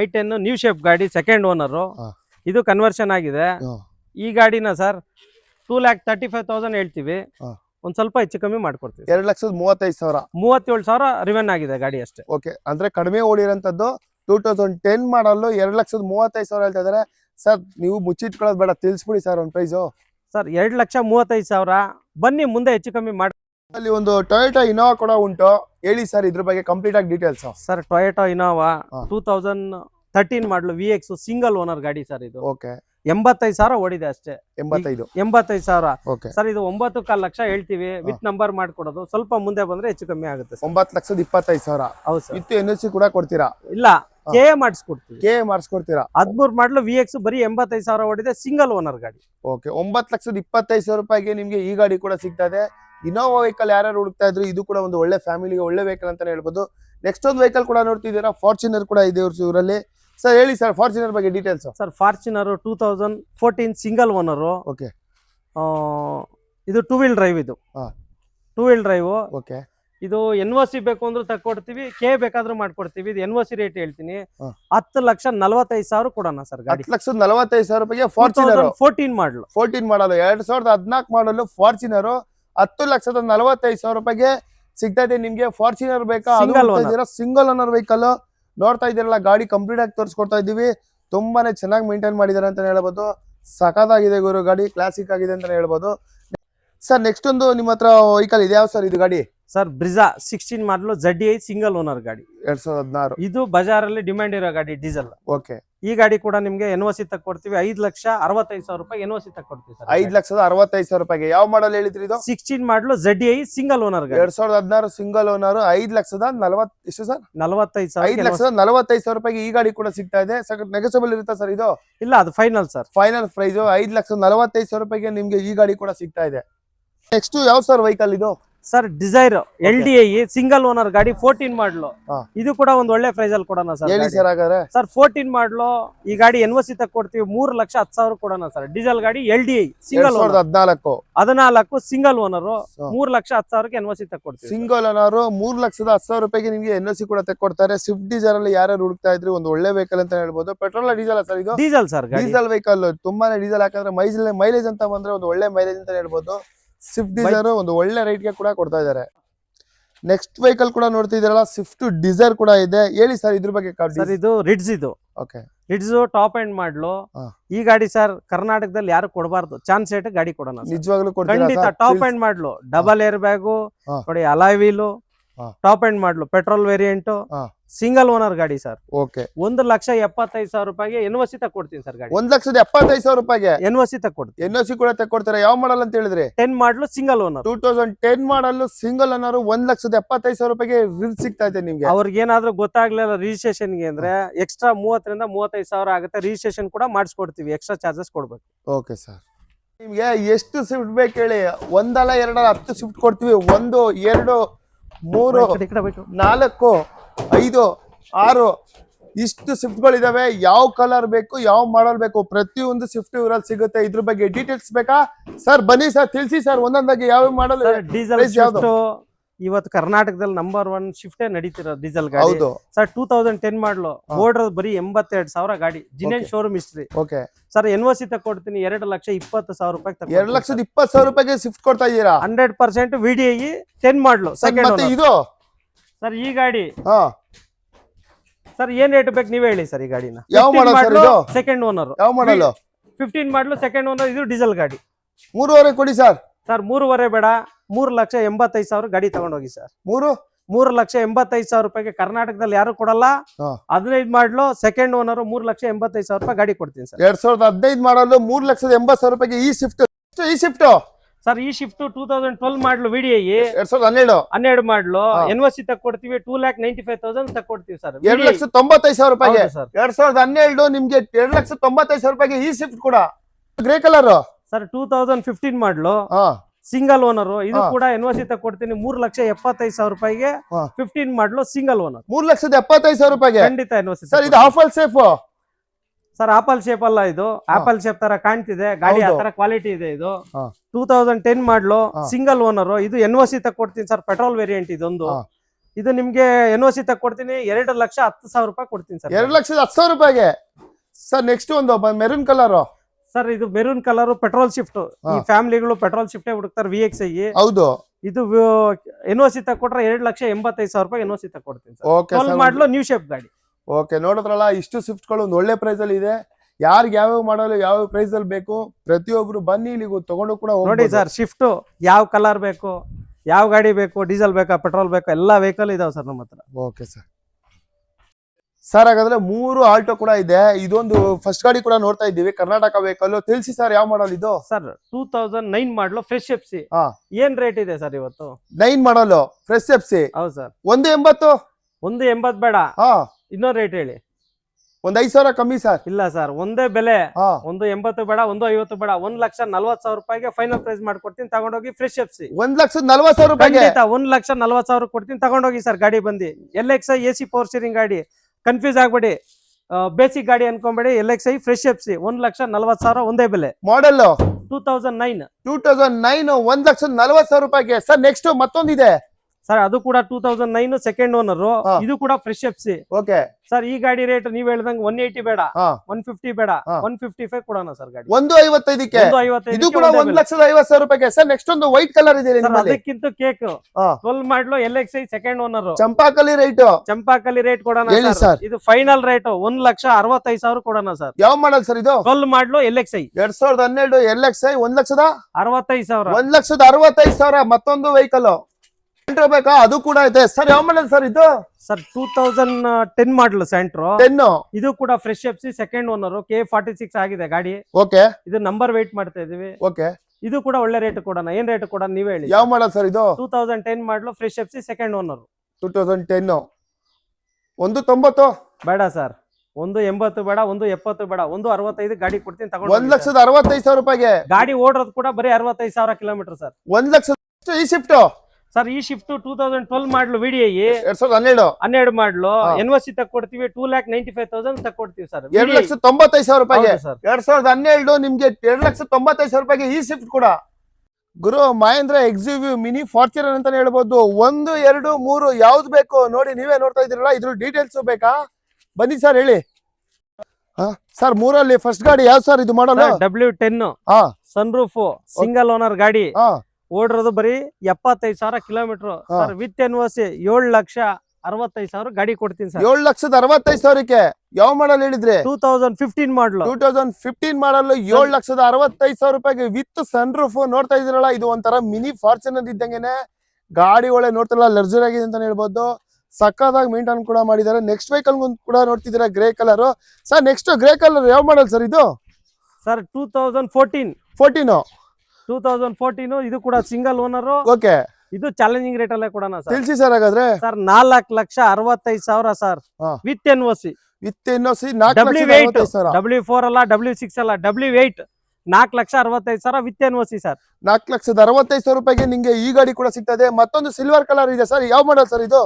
ಐ ಟೆನ್ ನ್ಯೂ ಶೇಪ್ ಗಾಡಿ ಸೆಕೆಂಡ್ ಓನರ್ ಇದು ಕನ್ವರ್ಷನ್ ಆಗಿದೆ. ಈ ಗಾಡಿನ sir two lakh thirty five thousand ಹೇಳ್ತೀವಿ. ಒಂದ್ ಸ್ವಲ್ಪ ಹೆಚ್ಚು ಕಮ್ಮಿ ಮಾಡ್ಕೊಡ್ತೀವಿ
ಎರಡು ಲಕ್ಷದ ಮೂವತ್ತೈದು ಸಾವಿರ.
ಮೂವತ್ತೇಳು ಸಾವಿರ ರಿವೆನ್ ಆಗಿದೆ ಗಾಡಿ ಅಷ್ಟೇ.
ಓಕೆ ಅಂದ್ರೆ ಕಡಿಮೆ ಓಡಿರೋಂಥದ್ದು ಟೂ ತೌಸಂಡ್ ಟೆನ್ ಮಾಡಲು ಎರಡು ಲಕ್ಷದ ಮೂವತ್ತೈದು ಸಾವಿರ ಹೇಳ್ತಾ ಇದಾರೆ. ಸರ್ ನೀವು ಮುಚ್ಚಿಟ್ಕೊಳ್ಳೋದು ಬೇಡ ತಿಳಿಸ್ಬಿಡಿ ಸರ್ ಒಂದ್ ಪ್ರೈಸು
ಸರ್ ಎರಡು ಲಕ್ಷ ಮೂವತ್ತೈದು ಸಾವಿರ. ಬನ್ನಿ ಮುಂದೆ ಹೆಚ್ಚು ಕಮ್ಮಿ ಮಾಡಿ
ಅಲ್ಲಿ ಒಂದು ಟೊಯೋಟಾ ಇನೋವಾ ಕೂಡ ಉಂಟು. ಹೇಳಿ ಸರ್ ಇದ್ರ ಬಗ್ಗೆ ಕಂಪ್ಲೀಟ್ ಆಗಿ details
sir Toyota Innova. Two thousand thirteen model V X single owner ಗಾಡಿ ಸರ್ ಇದು.
ಓಕೆ.
ಎಂಬತ್ತೈದು ಸಾವಿರ ಓಡಿದೆ ಅಷ್ಟೇ.
ಎಂಬತ್ತೈದು.
ಎಂಬತ್ತೈದು ಸಾವಿರ.
ಓಕೆ.
ಸರ್ ಇದು ಒಂಬತ್ತು ಕಾಲ್ ಲಕ್ಷ ಹೇಳ್ತೀವಿ. ವಿತ್ ನಂಬರ್ ಮಾಡ್ಕೊಡೋದು. ಸ್ವಲ್ಪ ಮುಂದೆ ಬಂದ್ರೆ ಹೆಚ್ಚು ಕಮ್ಮಿ ಆಗುತ್ತೆ
ಒಂಬತ್ತು ಲಕ್ಷದ ಇಪ್ಪತ್ತೈದು ಸಾವಿರ.
ಹೌದು ಸರ್.
ಇತ್ತು ಎನ್ ಎಸ್ ಸಿ ಕೂಡ ಕೊಡ್ತೀರಾ?
ಇಲ್ಲ. ಕೆ ಮಾಡಿಸ್ಕೊಡ್ತೀವಿ.
ಕೆ ಮಾಡಿಸ್ಕೊಡ್ತೀರಾ?
ಹದ್ಮೂರ್ ಮಾಡಲು ವಿ ಎಕ್ಸ್ ಬರೀ ಎಂಬತ್ತೈದು ಸಾವಿರ ಓಡಿದೆ ಸಿಂಗಲ್ ಓನರ್ ಗಾಡಿ.
ಓಕೆ ಒಂಬತ್ತು ಲಕ್ಷದ ಇಪ್ಪತ್ತೈದು ಸಾವಿರ ರೂಪಾಯಿಗೆ ನಿಮಗೆ ಈ ಗಾಡಿ ಕೂಡ ಸಿಗ್ತದೆ ಇನೋವಾ ವೆಹಿಕಲ್ ಯಾರ್ಯಾರು ಹುಡುಕ್ತಾ ಇದ್ರು ಇದು ಕೂಡ ಒಂದು ಒಳ್ಳೆ ಫ್ಯಾಮಿಲಿಗೆ ಒಳ್ಳೆ ವೆಹಿಕಲ್ ಅಂತಾನೆ ಹೇಳ್ಬೋದು. ನೆಕ್ಸ್ಟ್ ಒಂದು ವೆಹಿಕಲ್ ಕೂಡ ನೋಡ್ತಿದ್ದೀರಾ ಫಾರ್ಚುನರ್ ಕೂಡ ಇದೆ ಇವ್ರ ಇವರಲ್ಲಿ ಸರ್ ಹೇಳಿ ಸರ್ ಫಾರ್ಚುನರ್ ಬಗ್ಗೆ details
sir Fortuner two thousand fourteen single owner
okay
ಇದು ಟೂ ವೀಲ್ ಡ್ರೈವ್ ಇದು. ಟೂ ವೀಲ್ ಡ್ರೈವ್
ಓಕೆ
ಇದು ಎನ್ ಒ ಸಿ ಬೇಕು ಅಂದ್ರೆ ತಕ್ಕೊಡ್ತೀವಿ ಕೆ ಬೇಕಾದ್ರೂ ಮಾಡ್ಕೊಡ್ತೀವಿ. ಇದು ಎನ್ ಒ ಸಿ ರೇಟ್ ಹೇಳ್ತೀನಿ. ಹತ್ತು ಲಕ್ಷ ನಲವತ್ತೈದು ಸಾವಿರ ಕೊಡೋಣ ಸರ್ ಗಾಡಿ.
ಹತ್ತು ಲಕ್ಷದ ನಲವತ್ತೈದು ಸಾವಿರ ರೂಪಾಯಿಗೆ ಫಾರ್ಚುನರ್
ಫೋರ್ಟೀನ್ ಮಾಡಲು.
ಫೋರ್ಟೀನ್ ಮಾಡಲು ಎರಡ್ ಸಾವಿರದ ಹದಿನಾಲ್ಕು ಮಾಡಲು ಫಾರ್ಚುನರ್ ಹತ್ತು ಲಕ್ಷದ ನಲವತ್ತೈದು ಸಾವಿರ ರೂಪಾಯಿಗೆ ಸಿಗ್ತಾ ಇದೆ ನಿಮ್ಗೆ ಫಾರ್ಚುನರ್ ಬೇಕಾ. ಸಿಂಗಲ್ ಓನರ್ ವೆಹಿಕಲ್ ನೋಡ್ತಾ ಇದೀರಲ್ಲ ಗಾಡಿ ಕಂಪ್ಲೀಟ್ ಆಗಿ ತೋರಿಸ್ಕೊಡ್ತಾ ಇದೀವಿ ತುಂಬಾನೇ ಚೆನ್ನಾಗಿ ಮೇಂಟೈನ್ ಮಾಡಿದ್ದಾರೆ ಅಂತ ಹೇಳ್ಬೋದು. ಸಖತ್ತಾಗಿದೆ ಗುರು ಗಾಡಿ ಕ್ಲಾಸಿಕ್ ಆಗಿದೆ ಅಂತ ಹೇಳ್ಬೋದು. ಸರ್ ನೆಕ್ಸ್ಟ್ ಒಂದು ನಿಮ್ಮ ಹತ್ರ ವೆಹಿಕಲ್ ಇದೆ ಯಾವ ಸರ್ ಇದು ಗಾಡಿ?
ಸರ್ ಬ್ರಿಜಾ ಸಿಕ್ಸ್ಟೀನ್ ಮಾಡಲು ಜಡ್ ಐ ಸಿಂಗಲ್ ಓನರ್ ಗಾಡಿ.
ಎರಡ್ ಸಾವಿರದ ಹದಿನಾರು.
ಇದು ಬಜಾರಲ್ಲಿ ಡಿಮ್ಯಾಂಡ್ ಇರೋ ಗಾಡಿ ಡೀಸೆಲ್
ಓಕೆ.
ಈ ಗಾಡಿ ಕೂಡ ನಿಮ್ಗೆ ಎನ್ ಒ ಸಿ ತಕ್ಕೊಡ್ತೀವಿ ಐದ್ ಲಕ್ಷ ಅರವತ್ತೈದು ಸಾವಿರ ರೂಪಾಯಿ ಎನ್ ಸಿ ಸರ್.
ಐದ್ ಲಕ್ಷದ ಅರವತ್ತೈದು ಸಾವಿರ ರೂಪಾಯಿಗೆ. ಯಾವ ಮಾಡಲ್ ಹೇಳಿದ್ರಿ ಇದು?
ಸಿಕ್ಸ್ಟೀನ್ ಮಾಡಲು ಜಡ್ ಐ ಸಿಂಗಲ್ ಓನರ್ ಗಾಡಿ.
ಎರಡ್ ಸಾವಿರದ ಹದಿನಾರು ಸಿಂಗಲ್ ಓನರ್ ಐದು ಲಕ್ಷದ ನಲವತ್ ಎಷ್ಟು ಸರ್?
ನಲವತ್ತೈದು
ಐದ್
ಸಾವಿರ
ಲಕ್ಷದ ನಲವತ್ತೈದು ಸಾವಿರ ರೂಪಾಯಿಗೆ ಈ ಗಾಡಿ ಕೂಡ ಸಿಗ್ತಾ ಇದೆ. ನೆಗೆಸಬಲ್ ಇರುತ್ತಾ ಸರ್ ಇದು?
ಇಲ್ಲ ಅದು ಫೈನಲ್ ಸರ್.
ಫೈನಲ್ ಪ್ರೈಸ್ ಐದ್ ಲಕ್ಷದ ನಲವತ್ತೈದು ಸಾವಿರ ರೂಪಾಯಿಗೆ ನಿಮ್ಗೆ ಈ ಗಾಡಿ ಕೂಡ ಸಿಗ್ತಾ ಇದೆ. ನೆಕ್ಸ್ಟ್ ಯಾವ ಸರ್ ವೆಹಿಕಲ್ ಇದು?
Sir Dzire L D I single owner ಗಾಡಿ ಫೋರ್ಟೀನ್ ಮಾಡ್ಲು. ಇದು ಕೂಡ ಒಂದ್ ಒಳ್ಳೆ ಪ್ರೈಸ್ ಅಲ್ಲಿ ಕೊಡೋಣ
ಹೇಳಿ
ಸರ್
ಸರ್ ಹಾಗಾದ್ರೆ.
ಸರ್ ಫೋರ್ಟೀನ್ ಮಾಡ್ಲು ಈ ಗಾಡಿ ಎನ್ ಸಿ ತಕ್ಕೊಡ್ತೀವಿ ಮೂರ್ ಲಕ್ಷ ಹತ್ತು ಸಾವಿರ ಕೊಡೋಣ ಸರ್. ಡೀಸೆಲ್ ಗಾಡಿ L D I single owner
ಹದಿನಾಲ್ಕು.
ಹದಿನಾಲ್ಕು ಸಿಂಗಲ್ ಓನರ್. ಮೂರ್ ಲಕ್ಷ ಹತ್ತು ಸಾವಿರಕ್ಕೆ ಎನ್ ಒಸಿ ತಕ್ಕ ಕೊಡ್ತೀವಿ
ಸಿಂಗಲ್ ಓನರ್ ಮೂರ್ ಲಕ್ಷದ ಹತ್ತು ಸಾವಿರ ರೂಪಾಯಿಗೆ ನಿಮ್ಗೆ ಎನ್ ಸಿ ಕೂಡ ತೆಕ್ಕೊಡ್ತಾರೆ ಸ್ವಿಫ್ಟ್ ಡೀಸೆಲ್ ಅಲ್ಲಿ ಯಾರು ಹುಡುಕ್ತಾ ಇದ್ರಿ ಒಂದು ಒಳ್ಳೆ ವೆಹಿಕಲ್ ಅಂತ ಹೇಳ್ಬೋದು. ಪೆಟ್ರೋಲ್ ಡೀಸೆಲ್ ಸರ್ ಇದು?
ಡೀಸೆಲ್ ಸರ್
ಡೀಸೆಲ್ ವೆಹಿಕಲ್ ತುಂಬಾನೇ ಡೀಸೆಲ್ ಹಾಕಿದ್ರೆ ಮೈಲೇಜ್ ಮೈಲೇಜ್ ಅಂತ ಬಂದ್ರೆ ಒಂದು ಒಳ್ಳೆ ಮೈಲೇಜ್ ಅಂತ ಹೇಳ್ಬೋದು. ಸ್ವಿಫ್ಟ್ ಡಿಸೈರ್ ಒಂದು ಒಳ್ಳೆ ರೇಟ್ಗೆ ಕೂಡ ಕೊಡ್ತಾ ಇದ್ದಾರೆ. ನೆಕ್ಸ್ಟ್ ವೆಹಿಕಲ್ ಕೂಡ ನೋಡ್ತಾ ಇದ್ದೀರಲ್ಲ ಸ್ವಿಫ್ಟ್ ಡಿಸೈರ್ ಕೂಡ ಇದೆ. ಹೇಳಿ ಸರ್ ಇದ್ರ ಬಗ್ಗೆ
ಸರ್ ಇದು ರಿಡ್ಸ್ ಇದು.
Okay
Ritz top end model ಈ ಗಾಡಿ ಸರ್ ಕರ್ನಾಟಕದಲ್ಲಿ ಯಾರು ಕೊಡಬಾರ್ದು. ಚಾನ್ಸ್ ಏಟ್ ಗಾಡಿ ಕೊಡೋಣ.
ನಿಜವಾಗ್ಲೂ
ಖಂಡಿತ top end model double air bag ನೋಡಿ alloy wheel top end model petrol variant. Single owner ಗಾಡಿ ಸರ್
ಓಕೆ
ಒಂದು ಲಕ್ಷ ಎಪ್ಪತ್ತೈದು ಸಾವಿರ ರೂಪಾಯಿಗೆ ಎನ್ ಒ ಸಿ ತಕ್ಕೊಡ್ತೀನಿ ಸರ್ ಗಾಡಿ.
ಒಂದ್ ಲಕ್ಷದ ಎಪ್ಪತ್ತೈದು ಸಾವಿರ ರೂಪಾಯಿಗೆ?
ಎನ್ ಒ ಸಿ ತಕ್ಕೊಡ್ತೀನಿ
ಎನ್ ಸಿ ಕೂಡ ತಕೊಡ್ತಾರೆ? ಯಾವ ಮಾಡಲ್ ಅಂತ ಹೇಳಿದ್ರೆ?
Ten model single owner
two thousand ten model single owner ಒಂದ್ ಲಕ್ಷದ ಎಪ್ಪತ್ತೈದು ಸಾವಿರ ರೂಪಾಯಿಗೆ ರಿಲ್ ಸಿಗ್ತಾ ಇದೆ ನಿಮ್ಗೆ.
ಅವ್ರಿಗೆ ಏನಾದ್ರೂ ಗೊತ್ತಾಗ್ಲಿಲ್ಲ ರಿಜಿಸ್ಟ್ರೇಷನ್ಗೆ ಅಂದ್ರೆ ಎಕ್ಸ್ಟ್ರಾ ಮೂವತ್ತರಿಂದ ಮೂವತ್ತೈದು ಸಾವಿರ ಆಗುತ್ತೆ ರಿಜಿಸ್ಟ್ರೇಷನ್ ಕೂಡ ಮಾಡಿಸ್ಕೊಡ್ತೀವಿ ಎಕ್ಸ್ಟ್ರಾ ಚಾರ್ಜಸ್ ಕೊಡ್ಬೇಕು.
ಓಕೆ ಸರ್ ನಿಮ್ಗೆ ಎಷ್ಟು ಸ್ವಿಫ್ಟ್ ಬೇಕು ಹೇಳಿ? ಒಂದಲ್ಲ ಎರಡಲ್ಲ ಹತ್ತು ಸ್ವಿಫ್ಟ್ ಕೊಡ್ತೀವಿ. ಒಂದು ಎರಡು ಮೂರು. ನಾಲ್ಕು. ಐದು ಆರು ಇಷ್ಟು ಸ್ವಿಫ್ಟ್ಗಳಿದಾವೆ ಯಾವ ಕಲರ್ ಬೇಕು ಯಾವ ಮಾಡಲ್ ಬೇಕು ಪ್ರತಿಯೊಂದು ಸ್ವಿಫ್ಟ್ ಇವರಲ್ಲಿ ಸಿಗುತ್ತೆ. ಇದ್ರ ಬಗ್ಗೆ ಡೀಟೇಲ್ಸ್ ಬೇಕಾ? ಸರ್ ಬನ್ನಿ ಸರ್ ತಿಳಿಸಿ ಸರ್ ಒಂದೊಂದಾಗಿ ಯಾವ ಮಾಡಲ್
ಡೀಸೆಲ್ ಇವತ್ತು ಕರ್ನಾಟಕದಲ್ಲಿ ನಂಬರ್ ಒನ್ ಶಿಫ್ಟೇ ನಡೀತಿರೋ ಡೀಸೆಲ್ ಗಾಡಿ. Sir two thousand ten model
ಹಾ.
ಓಡ್ರೋದು ಬರೀ ಎಂಬತ್ತೆರಡು ಸಾವಿರ ಗಾಡಿ. Genuine. Showroom history
okay
sir N O C ತಕೊಡ್ತೀನಿ ಎರಡು ಲಕ್ಷ ಇಪ್ಪತ್ತು ಸಾವಿರ ರೂಪಾಯಿ
ಎರಡು ಲಕ್ಷದ ಇಪ್ಪತ್ತು ಸಾವಿರ ರೂಪಾಯಿಗೆ ಶಿಫ್ಟ್ ಕೊಡ್ತಾ ಇದ್ದೀರಾ?
Hundred percent V D I ten model second
ಇದು?
ಸರ್ ಈ ಗಾಡಿ.
ಹಾ.
ಸರ್ ಏನ್ ರೇಟ್ ಬೇಕು ನೀವೇ ಹೇಳಿ ಸರ್ ಈ ಗಾಡಿನ.
ಯಾವ model sir ಇದು?
ಸೆಕೆಂಡ್ ಓನರ್
ಯಾವ model
fifteen model second owner ಇದು ಡೀಸೆಲ್ ಗಾಡಿ.
ಮೂರುವರೆ ಕೊಡಿ ಸರ್.
ಸರ್ ಮೂರುವರೆ ಬೇಡ ಮೂರು ಲಕ್ಷ ಎಂಬತ್ತೈದು ಸಾವಿರ ಗಾಡಿ ತಗೊಂಡೋಗಿ ಸರ್.
ಮೂರು?
ಮೂರು ಲಕ್ಷ ಎಂಬತ್ತೈದು ಸಾವಿರ ರೂಪಾಯಿಗೆ ಕರ್ನಾಟಕದಲ್ಲಿ ಯಾರು ಕೊಡಲ್ಲ?
ಹಾ.
ಹದಿನೈದು ಮಾಡ್ಲು ಸೆಕೆಂಡ್ ಓನರ್ ಮೂರು ಲಕ್ಷ ಎಂಬತ್ತೈದು ಸಾವಿರ ರೂಪಾಯಿ ಗಾಡಿ ಕೊಡ್ತೀನಿ ಸರ್.
ಎರಡ್ ಸಾವಿರದ ಹದಿನೈದು ಮಾಡಲು ಮೂರ್ ಲಕ್ಷದ ಎಂಬತ್ತು ಸಾವಿರ ರೂಪಾಯಿಗೆ ಈ ಶಿಫ್ಟ್ ಈ ಶಿಫ್ಟ್
ಸರ್ ಈ Swift two thousand twelve model VDI
ಎರಡ್ ಸಾವಿರದ ಹನ್ನೆರಡು.
ಹನ್ನೆರಡು model. N O C ತಕ್ಕೊಡ್ತೀವಿ two lakh ninety five thousand ತಕ್ಕೊಡ್ತೀವಿ sir
ಎರಡ್ ಲಕ್ಷ ತೊಂಬತ್ತೈದು ಸಾವಿರ ರೂಪಾಯಿಗೆ.
ಸರ್
ಎರಡ್ ಸಾವಿರದ ಹನ್ನೆರಡು ನಿಮ್ಗೆ ಎರಡು ಲಕ್ಷ ತೊಂಬತ್ತೈದು ಸಾವಿರ ರೂಪಾಯಿಗೆ ಈ ಶಿಫ್ಟ್ ಕೂಡ. Grey colour
sir two thousand fifteen model. Single owner ಇದು ಕೂಡ ಎನ್ ಒ ಸಿ ತಕ್ಕೊಡ್ತೀನಿ ಮೂರ್ ಲಕ್ಷ ಎಪ್ಪತ್ತೈದು ಸಾವಿರ ರೂಪಾಯಿಗೆ. ಫಿಫ್ಟೀನ್ ಮಾಡ್ಲು ಸಿಂಗಲ್ ಓನರ್
ಮೂರ್ ಲಕ್ಷದ ಎಪ್ಪತ್ತೈದು ಸಾವಿರ ರೂಪಾಯಿಗೆ.
ಖಂಡಿತ ಎನ್ ಒ ಸಿ
ಸರ್ ಇದು half all safe
sir apple shape ಅಲ್ಲ ಇದು. ಆಪಲ್ ಶೇಪ್ ತರ ಕಾಣ್ತಿದೆ. ಗಾಡಿ ಆ ತರ ಕ್ವಾಲಿಟಿ ಇದೆ ಇದು. Two thousand ten model single owner ಇದು ಎನ್ ಒ ಸಿ ತಕ್ಕೊಡ್ತೀನಿ ಸರ್ ಪೆಟ್ರೋಲ್ ವೇರಿಯಂಟ್ ಇದೊಂದು. ಇದು ನಿಮ್ಗೆ ಎನ್ ಒ ಸಿ ತಕ್ಕೊಡ್ತೀನಿ ಎರಡು ಲಕ್ಷ ಹತ್ತು ಸಾವಿರ ರೂಪಾಯಿ ಕೊಡ್ತೀನಿ ಸರ್
ಎರಡ್ ಲಕ್ಷದ ಹತ್ತು ಸಾವಿರ ರೂಪಾಯಿಗೆ? ಸರ್ ನೆಕ್ಸ್ಟ್ ಒಂದು ಮೆರೂನ್ ಕಲರ್
ಸರ್ ಇದು ಮೆರೂನ್ ಕಲರ್ ಪೆಟ್ರೋಲ್ ಶಿಫ್ಟ್ ಈ. ಫ್ಯಾಮಿಲಿಗಳು ಪೆಟ್ರೋಲ್ ಶಿಫ್ಟೇ ಹುಡುಕ್ತಾರೆ ವಿ ಎಕ್ಸ್ ಐ
ಹೌದು.
ಇದು ಎನ್ ಒ ಸಿ ತಕ್ಕೊಟ್ರೆ ಎರಡು ಲಕ್ಷ ಎಂಬತ್ತೈದು ಸಾವಿರ ರೂಪಾಯಿ ಎನ್ ಒ ಸಿ ತಕ್ಕೊಡ್ತೀನಿ ಸರ್ ಮಾಡ್ಲು ನ್ಯೂ ಶೇಪ್ ಗಾಡಿ.
ಓಕೆ ನೋಡಿದ್ರಲ್ಲ ಇಷ್ಟು ಸ್ವಿಫ್ಟ್ಗಳು ಒಂದು ಒಳ್ಳೆ ಪ್ರೈಸ್ ಅಲ್ಲಿ ಇದೆ. ಯಾರಿಗೆ ಯಾವ್ಯಾವ ಮಾಡಲು ಯಾವ ಪ್ರೈಸ್ ಅಲ್ಲಿ ಬೇಕು ಪ್ರತಿಯೊಬ್ರು ಬನ್ನಿ ಇಲ್ಲಿಗೆ ತಗೊಂಡು ಕೂಡ
ನೋಡಿ ಸರ್ ಶಿಫ್ಟ್ ಯಾವ ಕಲರ್ ಬೇಕು ಯಾವ ಗಾಡಿ ಬೇಕು ಡೀಸೆಲ್ ಬೇಕಾ ಪೆಟ್ರೋಲ್ ಬೇಕಾ ಎಲ್ಲಾ ವೆಹಿಕಲ್ ಇದಾವೆ ಸರ್ ನಮ್ಮ ಹತ್ರ
ಓಕೆ ಸರ್ ಸರ್ ಹಾಗಾದ್ರೆ ಮೂರು ಆಲ್ಟೋ ಕೂಡ ಇದೆ. ಇದೊಂದು ಫಸ್ಟ್ ಗಾಡಿ ಕೂಡ ನೋಡ್ತಾ ಇದ್ದೀವಿ. ಕರ್ನಾಟಕ ವೆಹಿಕಲ್ ತಿಳಿಸಿ ಸರ್ ಯಾವ ಮಾಡಲ್ ಇದು?
Sir two thousand nine model fresh F C
ಹಾ.
ಏನ್ ರೇಟ್ ಇದೆ ಸರ್ ಇವತ್ತು?
Nine model fresh F C
ಹೌದು ಸರ್.
ಒಂದು ಎಂಬತ್ತು?
ಒಂದು ಎಂಬತ್ ಬೇಡ.
ಹಾ.
ಇನ್ನೊಂದು ರೇಟ್ ಹೇಳಿ.
ಒಂದ್ ಐದ್ ಸಾವಿರ ಕಮ್ಮಿ ಸರ್.
ಇಲ್ಲ ಸರ್ ಒಂದೇ ಬೆಲೆ
ಹಾ.
ಒಂದು ಎಂಬತ್ತು ಬೇಡ ಒಂದು ಐವತ್ತು ಬೇಡ ಒಂದ್ ಲಕ್ಷ ನಲ್ವತ್ ಸಾವಿರ ರೂಪಾಯಿಗೆ ಫೈನಲ್ ಪ್ರೈಸ್ ಮಾಡ್ಕೊಡ್ತೀನಿ ತಗೊಂಡೋಗಿ ಫ್ರೆಶ್ ಎಫ್ ಸಿ
ಒಂದ್ ಲಕ್ಷದ ನಲ್ವತ್ ಸಾವಿರ ರೂಪಾಯಿಗೆ?
ಖಂಡಿತ ಒಂದ್ ಲಕ್ಷ ನಲ್ವತ್ ಸಾವಿರ ಕೊಡ್ತೀನಿ ತಗೊಂಡೋಗಿ ಸರ್ ಗಾಡಿ ಬಂದು. L X I A C power steering ಗಾಡಿ. ಕನ್ಫ್ಯೂಸ್ ಆಗ್ಬೇಡಿ. ಬೇಸಿಕ್ ಗಾಡಿ ಅನ್ಕೊಂಬೇಡಿ L X I fresh F C ಒಂದ್ ಲಕ್ಷ ನಲ್ವತ್ ಸಾವಿರ ಒಂದೇ ಬೆಲೆ.
Model
two thousand nine
two thousand nine ಒಂದ್ ಲಕ್ಷದ ನಲ್ವತ್ ಸಾವಿರ ರೂಪಾಯಿಗೆ. Sir next ಮತ್ತೊಂದಿದೆ.
ಸರ್ ಅದು ಕೂಡ two thousand nine second owner ಇದು ಕೂಡ fresh F C
okay
sir ಈ ಗಾಡಿ ರೇಟ್ ನೀವ್ ಹೇಳ್ದಂಗೆ ಒನ್ ಏಯ್ಟಿ ಬೇಡ ಒನ್ ಫಿಫ್ಟಿ ಬೇಡ. ಒನ್ ಫಿಫ್ಟಿ ಫೈವ್ ಕೊಡೋಣ ಸರ್ ಗಾಡಿ.
ಒಂದು ಐವತ್ತೈದಕ್ಕೆ? ಇದು ಕೂಡ
ಒಂದೇ.
ಲಕ್ಷದ ಐವತ್ ಸಾವಿರ ರೂಪಾಯಿಗೆ. ಸರ್ ನೆಕ್ಸ್ಟ್ ಒಂದು ವೈಟ್ ಕಲರ್ ಇದೆ
ಅದಕ್ಕಿಂತ cake. Twelve model L X I second owner
Champakali rate
ಚಂಪಾಕಲ್ಲಿ ರೇಟ್ ಕೊಡೋಣ ಸರ್
ಸರ್.
ಇದು ಫೈನಲ್ ರೇಟ್ ಒಂದ್ ಲಕ್ಷ ಅರವತ್ತೈದು ಸಾವಿರ ಕೊಡೋಣ ಸರ್
ಯಾವ ಮಾಡಲ್ ಸರ್ ಇದು?
Twelve model L X I
ಎರಡ್ ಸಾವಿರದ ಹನ್ನೆರಡು ಎಲ್ ಎಕ್ಸ್ ಐ ಒಂದ್ ಲಕ್ಷದ?
ಅರವತ್ತೈದು ಸಾವಿರ.
ಒಂದ್ ಲಕ್ಷದ ಅರವತ್ತೈದು ಸಾವಿರ ಮತ್ತೊಂದು ವೆಹಿಕಲ್ ಬೇಕಾ? ಅದು ಕೂಡ ಇದೆ ಸರ್ ಯಾವ ಮಾಡಲ್ ಸರ್ ಇದು?
Sir two thousand ten model Santro
ten
ಇದು ಕೂಡ fresh F C second owner K forty six ಆಗಿದೆ ಗಾಡಿ.
ಓಕೆ.
ಇದು ನಂಬರ್ ವೇಟ್ ಮಾಡ್ತಾ ಇದೀವಿ.
ಓಕೆ.
ಇದು ಕೂಡ ಒಳ್ಳೆ ರೇಟ್ ಕೊಡೋಣ. ಏನ್ ರೇಟ್ ಕೊಡೋಣ ನೀವ್ ಹೇಳಿ.
ಯಾವ ಮಾಡಲ್ ಸರ್ ಇದು?
Two thousand ten model fresh F C second owner
two thousand ten ಒಂದು ತೊಂಬತ್ತು?
ಬೇಡ ಸರ್. ಒಂದು ಎಂಬತ್ತು ಬೇಡ ಒಂದು ಎಪ್ಪತ್ತು ಬೇಡ ಒಂದು ಅರವತ್ತೈದು ಗಾಡಿ ಕೊಡ್ತೀನಿ
ಒಂದ್
ತಗೊಂಡು
ಲಕ್ಷದ ಅರವತ್ತೈದು ಸಾವಿರ ರೂಪಾಯಿಗೆ?
ಗಾಡಿ ಓಡೋದು ಕೂಡ ಬರೀ ಅರವತ್ತೈದು ಸಾವಿರ ಕಿಲೋಮೀಟರ್ ಸರ್.
ಒಂದ್ ಲಕ್ಷ ಈ ಶಿಫ್ಟ್
ಸರ್ ಈ Swift two thousand twelve model VDI
ಎರಡ್ ಸಾವಿರದ ಹನ್ನೆರಡು.
ಹನ್ನೆರಡು model.
N
N C ತಕ್ಕೊಡ್ತೀವಿ two lakh ninety five thousand ತಕ್ಕೊಡ್ತೀವಿ sir
ಎರಡ್ ಲಕ್ಷದ ತೊಂಬತ್ತೈದು ಸಾವಿರ ರೂಪಾಯಿಗೆ.
ಸರ್
ಎರಡ್ ಸಾವಿರದ ಹನ್ನೆರಡು ನಿಮ್ಗೆ ಎರಡ್ ಲಕ್ಷ ತೊಂಬತ್ತೈದು ಸಾವಿರ ರೂಪಾಯಿಗೆ ಈ ಶಿಫ್ಟ್ ಕೂಡ. ಗುರು ಮಹೇಂದ್ರ ಎಕ್ಸಿವ್ಯೂ ಮಿನಿ ಫಾರ್ಚುನರ್ ಅಂತಾನೆ ಹೇಳ್ಬೋದು. ಒಂದು ಎರಡು ಮೂರು ಯಾವ್ದು ಬೇಕು ನೋಡಿ ನೀವೇ ನೋಡ್ತಾ ಇದ್ದೀರಲ್ಲ ಇದ್ರ ಡೀಟೇಲ್ಸ್ ಬೇಕಾ? ಬನ್ನಿ ಸರ್ ಹೇಳಿ. ಸರ್ ಮೂರಲ್ಲಿ ಫಸ್ಟ್ ಗಾಡಿ ಯಾವ್ದು ಸರ್ ಇದು ಮಾಡಲ್ಲ
ಡಬ್ಲ್ಯೂ ಟೆನ್
ಹಾ.
ಸನ್ ರೂಫ್ ಸಿಂಗಲ್ ಓನರ್ ಗಾಡಿ ಓಡಿರೋದು ಬರೀ ಎಪ್ಪತ್ತೈದು ಸಾವಿರ kilometre. Sir with N C ಏಳು ಲಕ್ಷ ಅರವತ್ತೈದು ಸಾವಿರ ಗಾಡಿ ಕೊಡ್ತೀನಿ ಸರ್.
ಏಳು ಲಕ್ಷದ ಅರವತ್ತೈದು ಸಾವಿರಕ್ಕೆ ಯಾವ ಮಾಡಲ್ ಹೇಳಿದ್ರೆ?
Two thousand fifteen model.
Two thousand fifteen model ಏಳು ಲಕ್ಷದ ಅರವತ್ತೈದು ಸಾವಿರ ರೂಪಾಯಿಗೆ ವಿತ್ ಸನ್ ರೂಫ್ ನೋಡ್ತಾ ಇದ್ರಲ್ಲ ಇದು ಒಂಥರ ಮಿನಿ ಫಾರ್ಚುನರ್ ಇದ್ದಂಗೆನೆ ಗಾಡಿ ಒಳ್ಳೆ ನೋಡ್ತಿರಲ್ಲ ಲರ್ಜರಿ ಆಗಿದೆ ಅಂತ ಹೇಳ್ಬೋದು. ಸಕ್ಕದಾಗಿ ಮೇಂಟೈನ್ ಕೂಡ ಮಾಡಿದ್ದಾರೆ. ನೆಕ್ಸ್ಟ್ ವೆಹಿಕಲ್ ಕೂಡ ನೋಡ್ತಿದ್ದೀರಾ grey colour sir next grey colour ಯಾವ ಮಾಡಲ್ ಸರ್ ಇದು?
Sir two thousand fourteen.
Fourteen.
Two thousand fourteen ಇದು ಕೂಡ ಸಿಂಗಲ್ ಓನರ್
ಓಕೆ
ಇದು ಚಾಲೆಂಜಿಂಗ್ ರೇಟ್ ಅಲ್ಲೇ ಕೊಡೋಣ ಸರ್.
ತಿಳಿಸಿ ಸರ್ ಹಾಗಾದ್ರೆ.
ಸರ್ ನಾಲ್ಕು ಲಕ್ಷ ಅರವತ್ತೈದು ಸಾವಿರ sir. With N C
with N C ನಾಲ್ಕು
ಡಬ್ಲ್ಯೂ ಏಟ್ ಡಬ್ಲ್ಯೂ ಫೋರ್ ಅಲ್ಲ ಡಬ್ಲ್ಯೂ ಸಿಕ್ಸ್ ಅಲ್ಲ ಡಬ್ಲ್ಯೂ ಏಟ್ ನಾಲ್ಕು ಲಕ್ಷ ಅರವತ್ತೈದು ಸಾವಿರ ವಿತ್ ಎನ್ ಸಿ ಸರ್.
ನಾಲ್ಕು ಲಕ್ಷದ ಅರವತ್ತೈದು ಸಾವಿರ ರೂಪಾಯಿಗೆ ನಿಮಗೆ ಈ ಗಾಡಿ ಕೂಡ ಸಿಗ್ತದೆ ಮತ್ತೊಂದು ಸಿಲ್ವರ್ ಕಲರ್ ಇದೆ ಸರ್. ಯಾವ ಮಾಡಲ್ ಸರ್ ಇದು?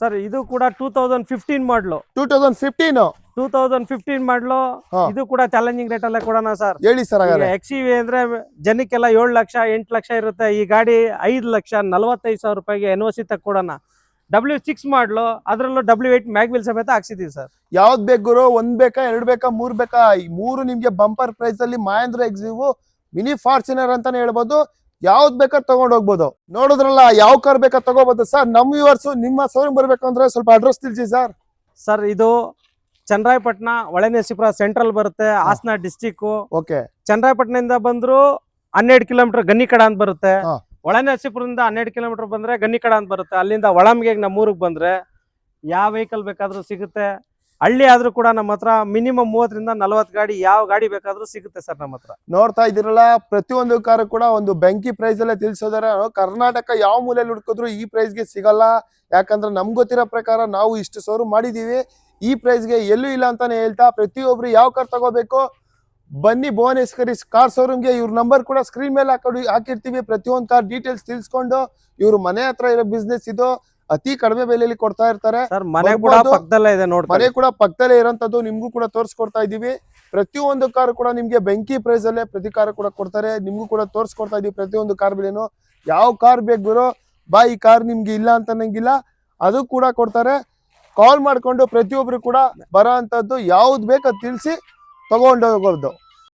ಸರ್ ಇದು ಕೂಡ two thousand fifteen model.
Two thousand fifteen
two thousand fifteen model. ಇದು ಕೂಡ ಚಾಲೆಂಜಿಂಗ್ ರೇಟ್ ಅಲ್ಲೇ ಕೊಡೋಣ ಸರ್.
ಹೇಳಿ ಸರ್
ಎಕ್ಸ್ ಅಂದ್ರೆ ಜನಕ್ಕೆಲ್ಲ ಏಳು ಲಕ್ಷ ಎಂಟು ಲಕ್ಷ ಇರುತ್ತೆ. ಈ ಗಾಡಿ ಐದು ಲಕ್ಷ ನಲವತ್ತೈದು ಸಾವಿರ ರೂಪಾಯಿಗೆ ಎನ್ ಒ ಸಿ ತಕ್ಕೊಡೋಣ ಡಬ್ಲ್ಯೂ ಸಿಕ್ಸ್ ಮಾಡ್ಲು. ಅದರಲ್ಲೂ ಡಬ್ಲ್ಯೂ ಏಟ್ ಮ್ಯಾಗ್ವಿಲ್ ಸಮೇತ ಹಾಕ್ಸಿದೀವಿ ಸರ್.
ಯಾವ್ದು ಬೇಕು ಗುರು? ಒಂದ್ ಬೇಕಾ ಎರಡ್ ಬೇಕಾ ಮೂರ್ ಬೇಕಾ? ಈ ಮೂರು ನಿಮ್ಗೆ ಬಂಪರ್ ಪ್ರೈಸ್ ಅಲ್ಲಿ ಮಹೇಂದ್ರ ಎಕ್ಸಿವ್ ಮಿನಿ ಫಾರ್ಚುನರ್ ಅಂತಾನೆ ಹೇಳ್ಬೋದು. ಯಾವ್ದ್ ಬೇಕಾ ತಗೊಂಡ್ ಹೋಗ್ಬೋದು. ನೋಡಿದ್ರಲ್ಲ ಯಾವ ಕಾರ್ ಬೇಕಾ ತಗೋಬೋದು. ಸರ್ ನಮ್ ವ್ಯೂವರ್ಸ್ ನಿಮ್ಮ ಶೋರೂಮ್ ಬರ್ಬೇಕು ಅಂದ್ರೆ ಸ್ವಲ್ಪ ಅಡ್ರೆಸ್ ತಿಳಿಸಿ ಸರ್.
ಸರ್ ಇದು ಚಂದ್ರಾಯಪಟ್ಟಣ ಒಳನೇಸಿಪುರ ಸೆಂಟ್ರಲ್ ಬರುತ್ತೆ. Hassan district
okay.
ಚನ್ನರಾಯಪಟ್ಟಣದಿಂದ ಬಂದ್ರು ಹನ್ನೆರಡು ಕಿಲೋಮೀಟರ್ ಗನ್ನಿಕಡ ಅಂತ ಬರುತ್ತೆ.
ಹಾ.
ಹನ್ನೆರಡು ಕಿಲೋಮೀಟರ್ ಬಂದ್ರೆ ಗನ್ನಿಕಡ ಅಂತ ಬರುತ್ತೆ. ಅಲ್ಲಿಂದ ಒಳಮ್ಗೆ ನಮ್ಮ ಊರಿಗೆ ಬಂದ್ರೆ ಯಾವ ವೆಹಿಕಲ್ ಬೇಕಾದ್ರೂ ಸಿಗುತ್ತೆ. ಹಳ್ಳಿ ಆದ್ರೂ ಕೂಡ ನಮ್ಮ ಹತ್ರ ಮಿನಿಮಮ್ ಮೂವತ್ತರಿಂದ ನಲವತ್ತು ಗಾಡಿ ಯಾವ ಗಾಡಿ ಬೇಕಾದ್ರೂ ಸಿಗುತ್ತೆ ಸರ್ ನಮ್ಮ ಹತ್ರ.
ನೋಡ್ತಾ ಇದ್ದೀರಲ್ಲ, ಪ್ರತಿಯೊಂದು ಕಾರ್ ಕೂಡ ಒಂದು ಬೆಂಕಿ ಪ್ರೈಸ್ ಅಲ್ಲೇ ತಿಳಿಸೋದಾರೆ ಕರ್ನಾಟಕ ಯಾವ ಮೂಲೆಯಲ್ಲಿ ಹುಡ್ಕಿದ್ರು ಈ ಪ್ರೈಸ್ಗೆ ಸಿಗಲ್ಲ. ಯಾಕಂದ್ರೆ ನಮ್ಗೆ ಗೊತ್ತಿರೋ ಪ್ರಕಾರ ನಾವು ಇಷ್ಟು ಸೋರು ಮಾಡಿದೀವಿ. ಈ ಪ್ರೈಸ್ಗೆ ಎಲ್ಲೂ ಇಲ್ಲ ಅಂತಾನೆ ಹೇಳ್ತಾ ಪ್ರತಿಯೊಬ್ರು ಯಾವ ಕಾರ್ ತಗೋಬೇಕು, ಬನ್ನಿ ಭುವನೇಶ್ವರಿ ಕಾರ್ ಶೋರೂಮ್ಗೆ ಇವ್ರ ನಂಬರ್ ಕೂಡ ಸ್ಕ್ರೀನ್ ಮೇಲೆ ಹಾಕೊಂಡು ಹಾಕಿರ್ತೀವಿ. ಪ್ರತಿಯೊಂದು ಕಾರ್ ಡೀಟೇಲ್ಸ್ ತಿಳಿಸ್ಕೊಂಡು ಇವ್ರ ಮನೆ ಹತ್ರ ಇರೋ ಬಿಸ್ನೆಸ್ ಇದು. ಅತಿ ಕಡಿಮೆ ಬೆಲೆಯಲ್ಲಿ ಕೊಡ್ತಾ ಇರ್ತಾರೆ.
ಮನೆ ಕೂಡ. ಪಕ್ಕದಲ್ಲೇ ಇದೆ
ಮನೆ ಕೂಡ ಪಕ್ಕದಲ್ಲೇ ಇರೋಂಥದ್ದು ನಿಮ್ಗೂ ಕೂಡ ತೋರಿಸ್ಕೊಡ್ತಾ ಇದೀವಿ. ಪ್ರತಿಯೊಂದು ಕಾರ್ ಕೂಡ ನಿಮ್ಗೆ ಬೆಂಕಿ ಪ್ರೈಸ್ ಅಲ್ಲೇ ಪ್ರತಿ ಕಾರ್ ಕೂಡ ಕೊಡ್ತಾರೆ. ನಿಮ್ಗೂ ಕೂಡ ತೋರಿಸ್ಕೊಡ್ತಾ ಇದೀವಿ ಪ್ರತಿಯೊಂದು ಕಾರ್ ಬೆಲೆನು. ಯಾವ ಕಾರ್ ಬೇಕು ಗುರು? ಬಾ ಈ ಕಾರ್ ನಿಮ್ಗೆ ಇಲ್ಲ ಅಂತ ಅನ್ನಂಗಿಲ್ಲ. ಅದು ಕೂಡ ಕೊಡ್ತಾರೆ. ಕಾಲ್ ಮಾಡ್ಕೊಂಡು ಪ್ರತಿಯೊಬ್ರು ಕೂಡ ಬರೋ ಅಂತದ್ದು ಯಾವ್ದು ಬೇಕು ತಿಳಿಸಿ ತಗೊಂಡು ಹೋಗೋದು